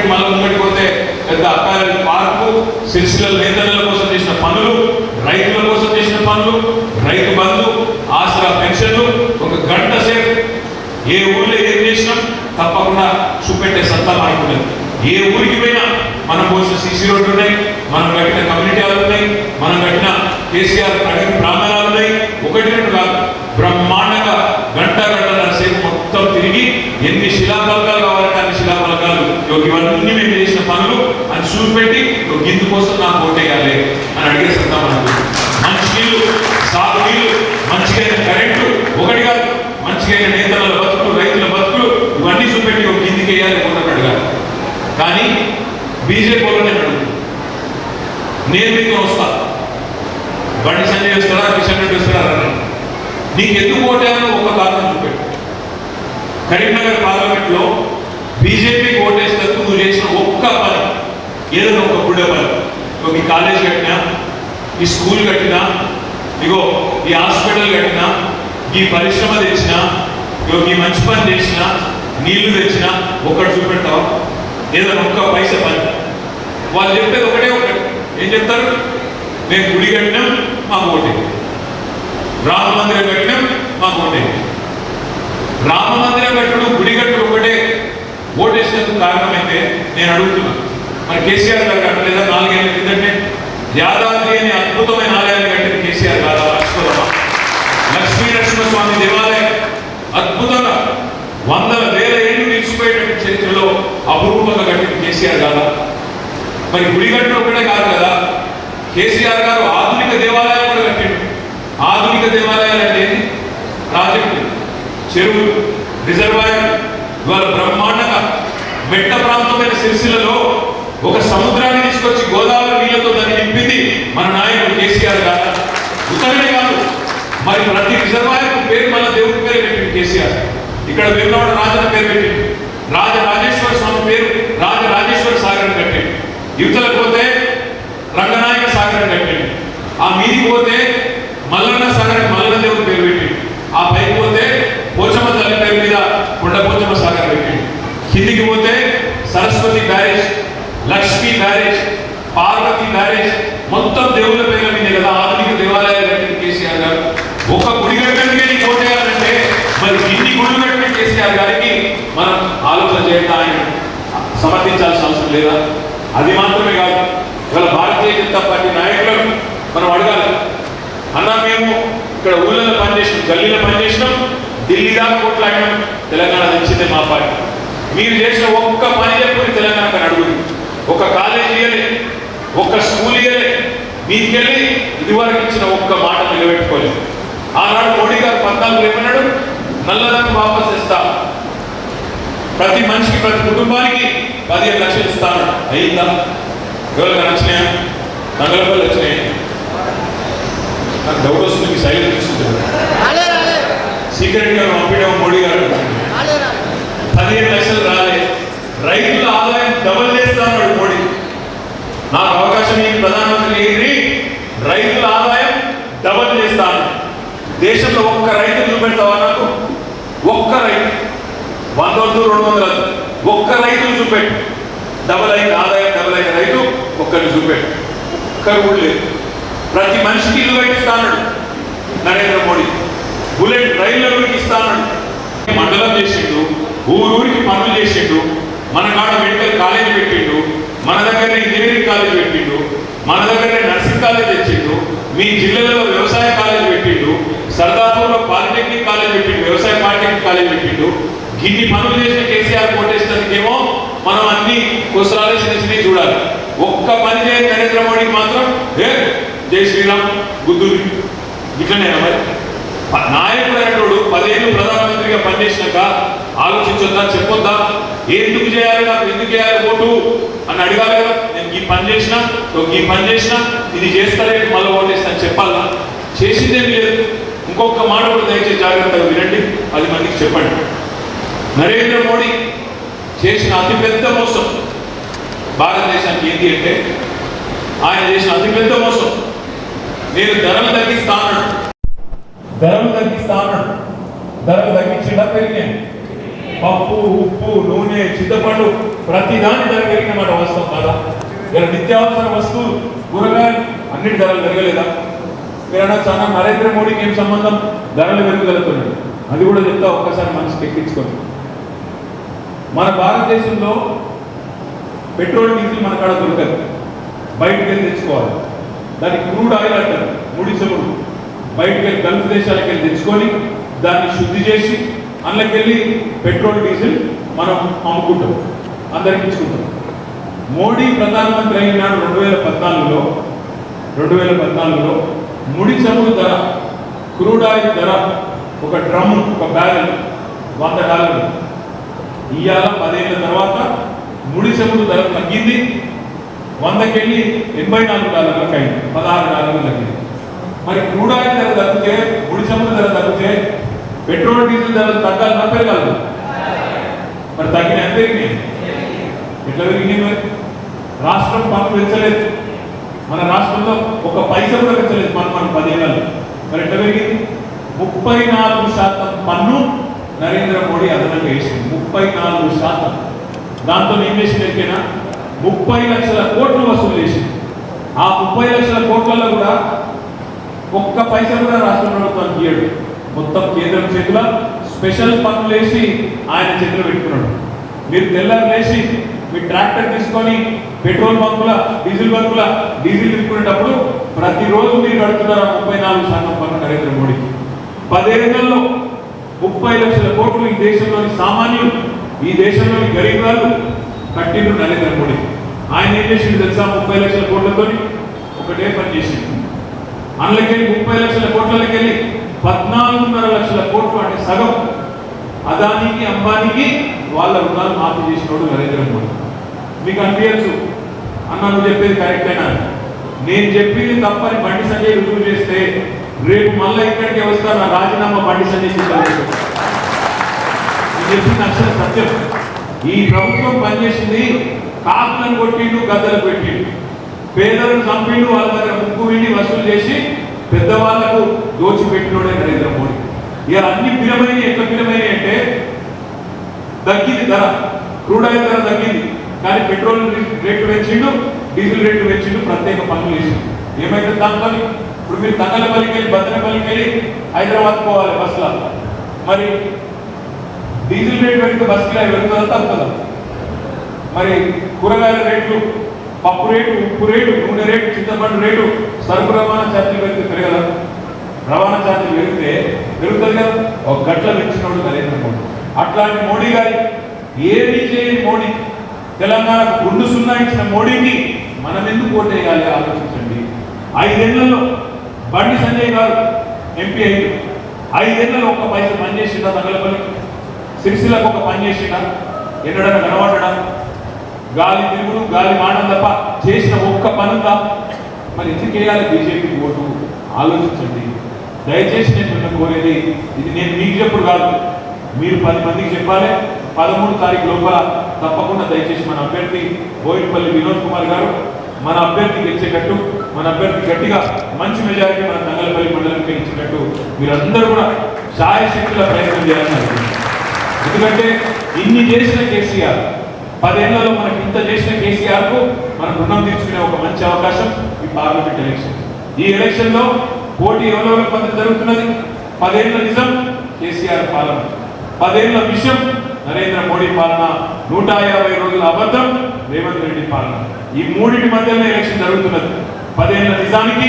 అటుపెట్టి మళ్ళీ ముంగటి పోతే పెద్ద అప్పారెల్ పార్కు సిరిసిల్ల నేతల కోసం చేసిన పనులు రైతుల కోసం చేసిన పనులు రైతు బంధు ఆసరా పెన్షన్లు ఒక గంట సేపు ఏ ఊర్లో ఏం చేసినాం తప్పకుండా చూపెట్టే సత్తా మనకున్నది ఏ ఊరికి పోయినా మనం పోసిన సీసీ రోడ్లు ఉన్నాయి మనం కట్టిన కమ్యూనిటీ హాల్ ఉన్నాయి మనం కట్టిన కేసీఆర్ ప్రగతి ప్రాంగణాలు ఉన్నాయి ఒకటి రెండు కాదు బ్రహ్మాండంగా గంట గంటల సేపు మొత్తం తిరిగి ఎన్ని శిలాఫలకాలు కావాలంటే అన్ని శిలాఫలకాలు ఇగో ఇవన్నీ మేము చేసిన పనులు అని చూపెట్టి ఇగో గిందు నాకు ఓటేయాలి అని అడిగే సత్తా మనకు మంచి నీళ్ళు సాగు నీళ్ళు మంచిగా కరెంటు ఒకటి కాదు మంచిగా నేతల బతుకులు రైతుల బతుకులు ఇవన్నీ చూపెట్టి ఒక కిందికి వేయాలి కొన్నట్టు కానీ బీజేపీ వాళ్ళు నేను మీకు నేను మీతో వస్తా. బండి సంజయ్ వస్తారా కిషన్ రెడ్డి వస్తారా నీకు ఎందుకు ఓటేయాలో ఒక కారణం చూపెట్టు. కరీంనగర్ పార్లమెంట్లో బీజేపీకి ఓటేసినందుకు నువ్వు చేసిన ఒక్క పని ఏదైనా ఒక గుడి అవ్వాలి ఇగో మీ కాలేజ్ కట్టినా ఈ స్కూల్ కట్టినా ఇగో ఈ హాస్పిటల్ కట్టినా ఈ పరిశ్రమ తెచ్చినా ఇగో మీ మంచి పని చేసినా నీళ్ళు తెచ్చినా ఒక్కటి చూపెడతావా? ఏదైనా ఒక్క పైస పని. వాళ్ళు చెప్పేది ఒకటే ఒకటి. ఏం చెప్తారు? మేము గుడి కట్టినాం మాకు ఓటే. రామ మందిరం కట్టినాం మాకు ఓటే. రామ మందిరం కట్టడం గుడి కట్టడం ఒకటే. ఓటేసినందుకు కారణమైతే నేను అడుగుతున్నాను మరి కేసీఆర్ గారు కట్టలేదా నాలుగేళ్ళ కిందటే యాదాద్రి అనే అద్భుతమైన ఆలయాన్ని కట్టింది కేసీఆర్ గారు మర్చిపోదామా లక్ష్మీ నరసింహస్వామి దేవాలయం అద్భుతంగా వందల వేల ఏళ్ళు నిలిచిపోయేటువంటి చరిత్రలో అపురూపంగా కట్టింది కేసీఆర్ గారు. మరి గుడి ఒకటే కాదు కదా కేసీఆర్ గారు ఆధునిక దేవాలయం కూడా కట్టిండు. ఆధునిక దేవాలయాలు అంటే ఏంటి? ప్రాజెక్టు చెరువులు రిజర్వాయర్ ఇవాళ బ్రహ్మాండంగా మెట్ట ప్రాంతమైన సిరిసిల్లలో ఒక సముద్రాన్ని తీసుకొచ్చి గోదావరి నీళ్ళతో దాన్ని నింపింది మన నాయకుడు కేసీఆర్ గారు. ఉత్తరమే కాదు మరి ప్రతి రిజర్వాయర్ పేరు మన దేవుడి పేరు పెట్టింది కేసీఆర్. ఇక్కడ వెన్నవాడు రాజన పేరు పెట్టింది. రాజ రాజేశ్వర స్వామి పేరు రాజ రాజేశ్వర సాగర్ కట్టింది. ఇవతల పోతే రంగనాయక సాగర్ కట్టింది. ఆ మీది పోతే మల్లన్న సాగర్ మల్లన్న దేవుడి పేరు పెట్టింది. ఆ పైకి పోతే పోచమ్మ తల్లి పేరు మీద కొండ పోచమ్మ సాగర్ పెట్టింది. కిందికి పోతే Saraswati barrage Lakshmi barrage Parvati marriage మొత్తం దేవుళ్ళ పేర్ల మీద కదా ఆధునిక దేవాలయాలు కట్టిన కేసీఆర్ గారు. ఒక గుడి కట్టడానికి నీకు ఓటేయాలంటే మరి ఇన్ని గుళ్ళు కట్టిన కేసీఆర్ గారికి మనం ఆలోచన చేయడం ఆయన సమర్థించాల్సిన అవసరం లేదా? అది మాత్రమే కాదు ఇవాళ భారతీయ జనతా పార్టీ నాయకులను మనం అడగాలి. అన్నా మేము ఇక్కడ ఊళ్ళలో పనిచేసినాం గల్లీలో పనిచేసినాం ఢిల్లీ దాకా కొట్లాడినాం తెలంగాణ తెచ్చిందే మా పార్టీ. మీరు చేసిన ఒక్క పని చెప్పుకుని తెలంగాణకు అడుగుతుంది. ఒక కాలేజీ ఇయ్యలే ఒక్క స్కూల్ ఇయ్యలే. మీకెళ్ళి ఇదివరకు ఇచ్చిన ఒక్క మాట నిలబెట్టుకోలేదు. ఆనాడు మోడీ గారు పద్నాలుగు ఏమన్నాడు నల్లదాన్ని వాపస్ ఇస్తా ప్రతి మనిషికి ప్రతి కుటుంబానికి పదిహేను లక్షలు ఇస్తాను అయిందా? ఎవరికి నచ్చినాయా నగలపల్లి వచ్చినాయి? నాకు డౌట్ వస్తుంది సైలెంట్ చూస్తుంది. సీక్రెట్గా పంపించడం మోడీ గారు. పదిహేను లక్షలు రాలే. రైతుల ఆదాయం డబల్ చేస్తా మోడీ నాకు అవకాశం ఏంటి ప్రధానమంత్రి ఏంటి రైతుల ఆదాయం డబల్ చేస్తాను. దేశంలో ఒక్క రైతు చూపెడతావా నాకు? ఒక్క రైతు. వంద వందలు రెండు వందల ఒక్క రైతును చూపెట్టు. డబల్ అయిన ఆదాయం డబల్ అయిన రైతు ఒక్కరిని చూపెట్టు. ఒక్కరు కూడా లేదు ప్రతి మనిషికి ఇల్లు కట్టిస్తాడు నరేంద్ర మోడీ. బుల్లెట్ రైళ్ళలోకి ఇస్తాడు మండలం చేసిండు ఊరూరికి పనులు చేసిండు. మన కాడ మెడికల్ కాలేజ్ పెట్టిండు మన దగ్గర ఇంజనీరింగ్ కాలేజ్ పెట్టిండు మన దగ్గర నర్సింగ్ కాలేజ్ తెచ్చిండు మీ జిల్లాలో వ్యవసాయ కాలేజ్ పెట్టిండు సర్దాపూర్లో పాలిటెక్నిక్ కాలేజ్ పెట్టిండు వ్యవసాయ పాలిటెక్నిక్ కాలేజ్ పెట్టిండు. గిన్ని పనులు చేసిన కేసీఆర్ కోటేసినందుకేమో మనం అన్ని కుసరాలు చిన్న చూడాలి. ఒక్క పని చేయని నరేంద్ర మోడీకి మాత్రం ఏ జై శ్రీరామ్ బుద్ధుడు. ఇట్లనే నాయకుడు అనేటోడు పదేళ్ళు ప్రధానమంత్రిగా పనిచేసినాక ఆలోచించొద్దా చెప్పొద్దా? ఎందుకు చేయాలి నాకు ఎందుకు చేయాలి ఓటు? అని అడగాలి కదా. నేను ఈ పని చేసిన ఈ పని చేసిన ఇది చేస్తారే మళ్ళీ ఓటేస్తా అని చెప్పాలా? చేసిందేం లేదు. ఇంకొక మాట కూడా దయచేసి జాగ్రత్తగా వినండి. పది మందికి చెప్పండి. నరేంద్ర మోడీ చేసిన అతిపెద్ద మోసం భారతదేశానికి ఏంటి అంటే ఆయన చేసిన అతిపెద్ద మోసం. నేను ధరలు తగ్గిస్తా ధరలు తగ్గిస్తా ధరలు తగ్గించడం పెరిగాను పప్పు ఉప్పు నూనె చింతపండు ప్రతి దాని ధర పెరిగిన మాట కదా? కాదా ఇలా నిత్యావసర వస్తువులు కూరగాయలు అన్నిటి ధరలు పెరగలేదా? మీరు చాలా నరేంద్ర మోడీకి ఏం సంబంధం? ధరలు పెరుగుదలతున్నాడు అది కూడా చెప్తా ఒక్కసారి మనసుకి ఎక్కించుకోండి మన భారతదేశంలో పెట్రోల్ డీజిల్ మన కాడ దొరకదు. బయటకు వెళ్ళి తెచ్చుకోవాలి. దానికి క్రూడ్ ఆయిల్ అంటారు. ముడి చమురు. బయటికి వెళ్ళి గల్ఫ్ దేశాలకు వెళ్ళి తెచ్చుకొని దాన్ని శుద్ధి చేసి అందులోకెళ్ళి పెట్రోల్ డీజిల్ మనం అమ్ముకుంటాం. అందరికి ఇచ్చుకుంటాం. మోడీ ప్రధానమంత్రి అయినాడు రెండు వేల పద్నాలుగులో. రెండు వేల పద్నాలుగులో ముడి చమురు ధర క్రూడ్ ఆయిల్ ధర ఒక డ్రమ్ ఒక బ్యారెల్ వంద డాలర్లు. ఇవాళ పదేళ్ళ తర్వాత ముడి చమురు ధర తగ్గింది. వందకెళ్ళి ఎనభై నాలుగు డాలర్లకు అయింది పదహారు డాలర్లు తగ్గింది మరి క్రూడ్ ఆయిల్ ధర తగ్గితే ముడి చమురు ధర తగ్గితే పెట్రోల్ డీజిల్ ధరలు తగ్గాలన్నా పెరగాలి మరి తగ్గిన ఎంత పెరిగినాయి? ఎట్లా పెరిగినాయి మరి? రాష్ట్రం పన్ను పెంచలేదు. మన రాష్ట్రంలో ఒక పైసా కూడా పెంచలేదు పన్ను మనం పదేళ్ళు మరి ఎట్లా పెరిగింది? ముప్పై నాలుగు శాతం పన్ను నరేంద్ర మోడీ అదనంగా వేసింది. ముప్పై నాలుగు శాతం. దాంతో ఏం చేసింది ఎక్కినా ముప్పై లక్షల కోట్లు వసూలు చేసింది. ఆ ముప్పై లక్షల కోట్లలో కూడా ఒక్క పైసా కూడా రాష్ట్ర ప్రభుత్వానికి ఇయ్యడు. మొత్తం కేంద్రం చేతుల స్పెషల్ పనులు వేసి ఆయన చేతిలో పెట్టుకున్నాడు. మీరు తెల్లారు లేచి మీ ట్రాక్టర్ తీసుకొని పెట్రోల్ బంకుల డీజిల్ బంకుల డీజిల్ తీసుకునేటప్పుడు ప్రతిరోజు మీరు కడుతున్నారు ముప్పై నాలుగు శాతం పన్ను నరేంద్ర మోడీకి? పదేళ్ళలో ముప్పై లక్షల కోట్లు ఈ దేశంలోని సామాన్యులు ఈ దేశంలోని గరీబాలు కట్టిండ్రు నరేంద్ర మోడీ ఆయన ఏం చేసిండు తెలుసా? ముప్పై లక్షల కోట్లతో ఒకటే పని చేసిండు. అందులోకెళ్ళి ముప్పై లక్షల కోట్లకెళ్ళి పద్నాలుగున్నర లక్షల కోట్లు అంటే సగం. అదానికి అంబానీకి వాళ్ళ రుణాలు మాఫీ చేసినోడు నరేంద్ర మోడీ. మీకు అనిపించచ్చు. అన్న నువ్వు చెప్పేది కరెక్టేనా నేను చెప్పింది తప్పని బండి సంజయ్ రుజువు చేస్తే రేపు మళ్ళీ ఇక్కడికి వస్తా నా రాజీనామా బండి సంజయ్ చెప్పింది అక్షర సత్యం. ఈ ప్రభుత్వం పనిచేసింది కాకులను కొట్టిండు గద్దలు పెట్టిండు. పేదలను చంపిండు వాళ్ళ దగ్గర ముక్కు విండి వసూలు చేసి పెద్దవాళ్ళకు దోచిపెట్టినోడే నరేంద్ర మోడీ. ఇక అన్ని పిలమైన ఎట్లా పిలమైన అంటే తగ్గింది ధర క్రూడ్ ఆయిల్ ధర తగ్గింది. కానీ పెట్రోల్ రేట్లు పెంచిండు డీజిల్ రేట్లు పెంచిండు ప్రత్యేక పనులు వేసిండు ఏమైతే దాంతో ఇప్పుడు మీరు తంగలపల్లికి వెళ్ళి బద్దనపల్లికి వెళ్ళి హైదరాబాద్ పోవాలి బస్సులో. మరి డీజిల్ రేట్ పెడితే బస్సులో వెళ్తుందా తగ్గుతుందా మరి కూరగాయల రేట్లు పప్పు రేటు ఉప్పు రేటు నూనె రేటు చింతపండు రేటు సరుకు రవాణా ఛార్జీలు పెడితే పెరగదా? రవాణా ఛార్జీలు పెరిగితే పెరుగుతుంది కదా? ఒక గట్ల పెంచినోడు నరేంద్ర మోడీ. అట్లాంటి మోడీ గారి ఏమీ చేయని మోడీ? తెలంగాణకు గుండు సున్నా ఇచ్చిన మోడీకి మనం ఎందుకు ఓటేయాలి ఆలోచించండి. ఐదేళ్ళలో బండి సంజయ్ గారు ఎంపీ అయ్యారు. ఐదేళ్ళలో ఒక్క పైసలు పనిచేసిందా తగలపల్లి సిరిసిలకు ఒక పని చేసిండా ఎన్నడన్నా కనబడ్డా? గాలి తిరుగుడు గాలి మాడం తప్ప చేసిన ఒక్క పనుందా? మరి ఎందుకు వేయాలి బీజేపీకి ఓటు? ఆలోచించండి. దయచేసి నేను మిమ్మల్ని కోరేది ఇది నేను మీకు చెప్పుడు కాదు. మీరు పది మందికి చెప్పాలి పదమూడు తారీఖు లోపల తప్పకుండా దయచేసి మన అభ్యర్థి బోయినపల్లి వినోద్ కుమార్ గారు మన అభ్యర్థి గెలిచేటట్టు మన అభ్యర్థి గట్టిగా మంచి మెజారిటీ మన తంగలపల్లి మండలం గెలిచినట్టు మీరందరూ కూడా సాయశక్తుల ప్రయత్నం చేయాలని ఎందుకంటే ఇన్ని చేసిన కేసీఆర్ పదేళ్ళలో మనకి ఇంత చేసిన కేసీఆర్కు మనం రుణం తీర్చుకునే ఒక మంచి అవకాశం ఈ పార్లమెంట్ ఎలక్షన్. ఈ ఎలక్షన్లో పోటీ ఎవరెవరి మధ్య జరుగుతున్నది? పదేళ్ళ నిజం కేసీఆర్ పాలన. పదేళ్ళ విషయం నరేంద్ర మోడీ పాలన నూట యాభై రోజుల అబద్ధం రేవంత్ రెడ్డి పాలన. ఈ మూడింటి మధ్యలో ఎలక్షన్ జరుగుతున్నది. పదేళ్ళ నిజానికి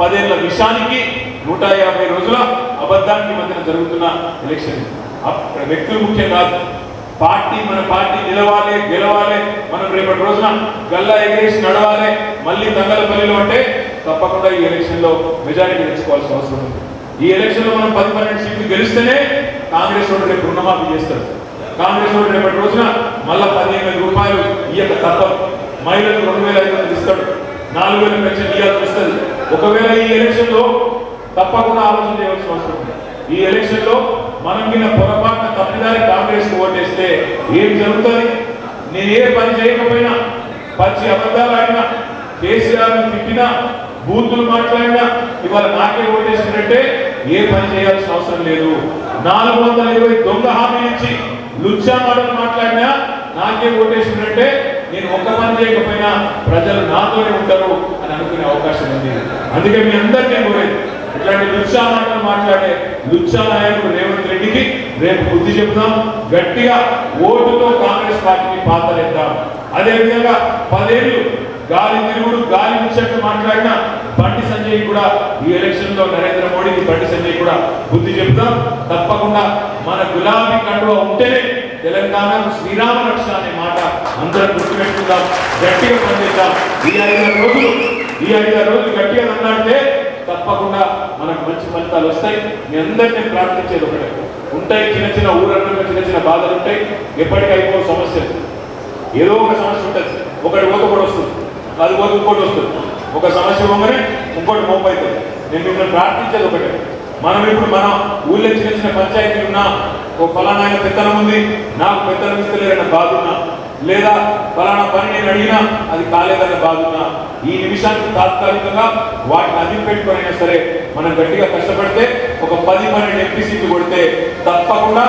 పదేళ్ళ విషయానికి నూట యాభై రోజుల అబద్ధానికి మధ్యన జరుగుతున్న ఎలక్షన్. వ్యక్తులు ముఖ్యం కాదు. పార్టీ మన పార్టీ నిలవాలి గెలవాలి. మనం రేపటి రోజున గల్లా ఎగిరేసి నడవాలి. మళ్ళీ తంగలపల్లిలో అంటే తప్పకుండా ఈ ఎలక్షన్లో మెజారిటీ తెచ్చుకోవాల్సిన అవసరం ఉంది. ఈ ఎలక్షన్లో మనం పది పన్నెండు సీట్లు గెలిస్తేనే కాంగ్రెస్ వాళ్ళు రేపు రుణమాఫీ చేస్తారు. కాంగ్రెస్ వాడు రేపటి రోజున మళ్ళా పదిహేను వేల రూపాయలు ఈ యొక్క తప్ప మహిళలకు రెండు వేల ఐదు వందలు ఇస్తాడు. నాలుగు వేల పెన్షన్ ఇవ్వాల్సి వస్తుంది. ఒకవేళ ఈ ఎలక్షన్లో తప్పకుండా ఆలోచన చేయవలసిన అవసరం ఉంది. ఈ ఎలక్షన్లో మనం మీద పొరపాటున తప్పిదారి కాంగ్రెస్ ఓటేస్తే ఏం జరుగుతుంది? నేను ఏ పని చేయకపోయినా పచ్చి అబద్ధాలు ఆడినా కేసీఆర్ తిట్టినా బూతులు మాట్లాడినా ఇవాళ నాకే ఓటేసినట్టే ఏ పని చేయాల్సిన అవసరం లేదు. నాలుగు వందల ఇరవై దొంగ హామీ ఇచ్చి లుచ్చా మాటలు మాట్లాడినా నాకే ఓటేసినట్టే నేను ఒక్క పని చేయకపోయినా ప్రజలు నాతోనే ఉంటారు అని అనుకునే అవకాశం ఉంది. అందుకే మీ అందరికీ కోరేది ఇట్లాంటి లుచ్చా మాటలు మాట్లాడే లుచ్చా నాయకుడు రేవంత్ రెడ్డికి రేపు బుద్ధి చెబుదాం. గట్టిగా ఓటుతో కాంగ్రెస్ పార్టీని పాతలేద్దాం అదేవిధంగా పదేళ్ళు గాలి తిరుగుడు గాలి ముచ్చట్లు మాట్లాడిన బండి సంజయ్ కూడా ఈ ఎలక్షన్లో నరేంద్ర మోడీకి బండి సంజయ్ కూడా బుద్ధి చెబుతాం తప్పకుండా మన గులాబీ కండువ ఉంటేనే తెలంగాణకు శ్రీరామ రక్ష అనే మాట అందరం గుర్తుపెట్టుకుందాం. గట్టిగా పనిచేద్దాం. ఈ ఐదు రోజులు ఈ ఐదు రోజులు గట్టిగా అన్నాడితే తప్పకుండా మనకు మంచి ఫలితాలు వస్తాయి. మీ అందరినీ ప్రార్థించేది ఒకటే. ఉంటాయి చిన్న చిన్న ఊరల్లో చిన్న చిన్న బాధలు ఉంటాయి. ఎప్పటికైపో సమస్యలు ఏదో ఒక సమస్య ఉంటుంది. ఒకటి ఒక ఒకటి వస్తుంది. అది ఒక ఇంకోటి వస్తుంది. ఒక సమస్య పోగానే ఇంకోటి మోపు అవుతుంది నేను మిమ్మల్ని ప్రార్థించేది ఒకటే. మనం ఇప్పుడు మనం ఊళ్ళో చిన్న చిన్న పంచాయతీలు ఉన్నా ఓ ఫలానా ఆయన పెత్తనం ఉంది నాకు పెత్తనం ఇస్తలేరన్న బాధ ఉన్నా లేదా ఫలానా పని నేను అడిగినా అది కాలేదన్న బాధ ఉన్నా ఈ నిమిషానికి తాత్కాలికంగా వాటిని అదిం పెట్టుకొనైనా సరే మనం గట్టిగా కష్టపడితే ఒక పది పన్నెండు ఎంపీ సీట్లు కొడితే తప్పకుండా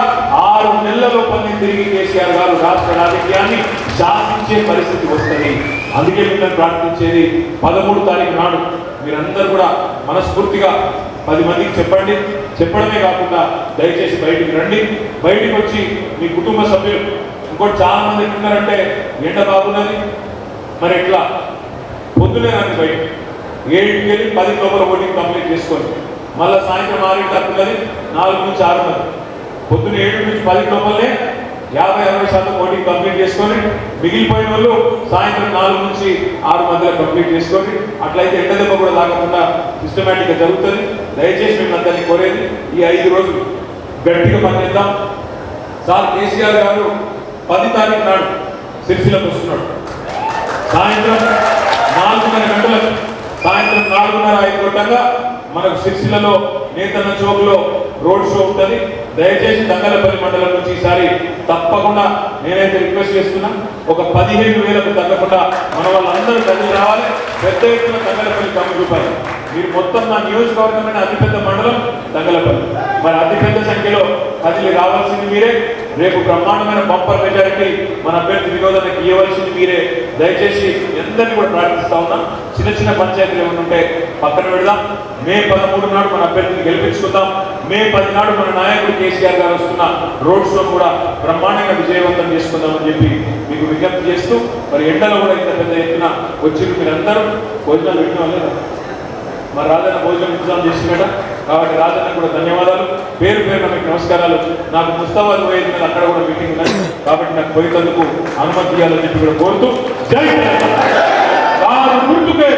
ఆరు నెలల పని తిరిగి కేసీఆర్ గారు రాష్ట్ర రాజకీయాన్ని శాసించే పరిస్థితి వస్తుంది. అందుకే మిమ్మల్ని ప్రార్థించేది పదమూడు తారీఖు నాడు మీరందరూ కూడా మనస్ఫూర్తిగా పది మందికి చెప్పండి. చెప్పడమే కాకుండా దయచేసి బయటికి రండి. బయటికి వచ్చి మీ కుటుంబ సభ్యులు ఇంకోటి చాలా మంది ఉన్నారంటే ఎండ బాగున్నది. మరి ఎట్లా? పొద్దునే రండి బయట ఏడుకి వెళ్ళి పది లోపల ఓటింగ్ కంప్లీట్ చేసుకోండి. మళ్ళీ సాయంత్రం ఆరు తక్కున్నది నాలుగు నుంచి ఆరు మంది పొద్దున ఏడు నుంచి పది లోపలనే యాభై అరవై శాతం ఓటింగ్ కంప్లీట్ చేసుకొని మిగిలిపోయిన వాళ్ళు సాయంత్రం నాలుగు నుంచి ఆరు మధ్యలో కంప్లీట్ చేసుకొని అట్లయితే ఎండ దెబ్బ కూడా తాగకుండా సిస్టమేటిక్గా జరుగుతుంది. దయచేసి మేము అందరినీ కోరేది ఈ ఐదు రోజులు గట్టిగా పనిచేద్దాం. సార్ కేసీఆర్ గారు పది తారీఖు నాడు సిరిసిలకు వస్తున్నాడు. సాయంత్రం నాలుగున్నర గంటలకు సాయంత్రం నాలుగున్నర ఐదు గంటగా మనకు సిరిసిల్లలో నేతన్న చౌక్లో రోడ్ షో ఉంటుంది. దయచేసి దంగలపల్లి మండలం నుంచి ఈసారి తప్పకుండా నేనైతే రిక్వెస్ట్ చేస్తున్నా ఒక పదిహేను వేలకు తగ్గకుండా మన వాళ్ళందరూ కలిసి రావాలి. పెద్ద ఎత్తున దంగలపల్లి తొమ్మిది రూపాయలు మీరు మొత్తం నా నియోజకవర్గమైన అతిపెద్ద మండలం దంగలపల్లి. మరి అతిపెద్ద సంఖ్యలో కదిలి రావాల్సింది మీరే. రేపు బ్రహ్మాండమైన బంపర్ మెజారిటీ మన అభ్యర్థి వినోదానికి ఇవ్వవలసింది మీరే. దయచేసి అందరినీ కూడా ప్రార్థిస్తా ఉన్నాం. చిన్న చిన్న పంచాయతీలు ఏమైనా ఉంటే పక్కన పెడదాం. మే పదమూడు నాడు మన అభ్యర్థిని గెలిపించుకుందాం. మే పది నాడు మన నాయకుడు కేసీఆర్ గారు వస్తున్న రోడ్ షో కూడా బ్రహ్మాండంగా విజయవంతం చేసుకుందామని చెప్పి మీకు విజ్ఞప్తి చేస్తూ మరి ఎండలో కూడా ఇంత పెద్ద ఎత్తున వచ్చి మీరందరూ. భోజనాలు పెట్టిన వాళ్ళు మరి రాజన్న భోజనం ఇంతజాం చేసినట కాబట్టి రాజన్న కూడా ధన్యవాదాలు. పేరు పేరున మీకు నమస్కారాలు. నాకు ముస్తాబాద్ పోయేది మీద అక్కడ కూడా మీటింగ్ ఉన్నాయి కాబట్టి నాకు పోయేందుకు అనుమతి ఇవ్వాలని చెప్పి కూడా కోరుతూ జై కారు గుర్తుకే.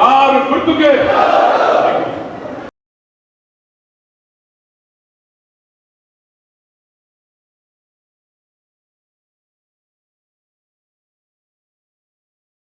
కారు గుర్తుకే.